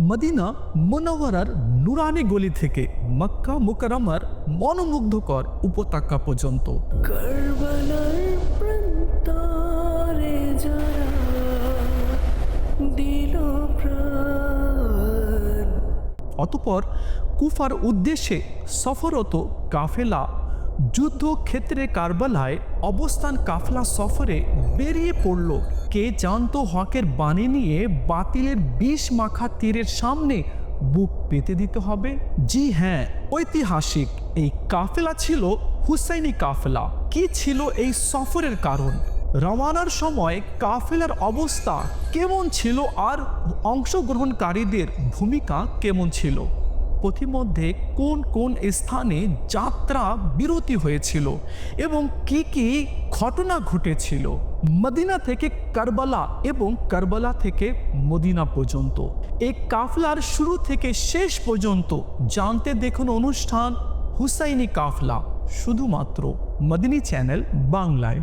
Medina মনোহরার নুরানি গলি থেকে মক্কা মুকাররমার মনোমুগ্ধকর উপত্যকা পর্যন্ত। অতপর কুফার উদ্দেশ্যে সফরত কাফেলা যুদ্ধক্ষেত্রে কারবালায় অবস্থান কাফলা সফরে বেরিয়ে পড়ল কে জানতো হকের বাণী নিয়ে বাতিলের বিষ মাখা তীরের সামনে বুক পেতে দিতে হবে। জি হ্যাঁ ঐতিহাসিক এই কাফেলা ছিল হুসাইনি কাফেলা। কি ছিল এই সফরের কারণ? রওয়ানার সময় কাফেলার অবস্থা কেমন ছিল আর অংশগ্রহণকারীদের ভূমিকা কেমন ছিল? পথিমধ্যে কোন কোন স্থানে যাত্রা বিরতি হয়েছিল এবং কি কি ঘটনা ঘটেছিল? মদিনা থেকে কারবালা এবং কারবালা থেকে মদিনা পর্যন্ত। এই কাফলার শুরু থেকে শেষ পর্যন্ত জানতে দেখুন অনুষ্ঠান হুসাইনি কাফলা, শুধুমাত্র মদিনী চ্যানেল বাংলায়।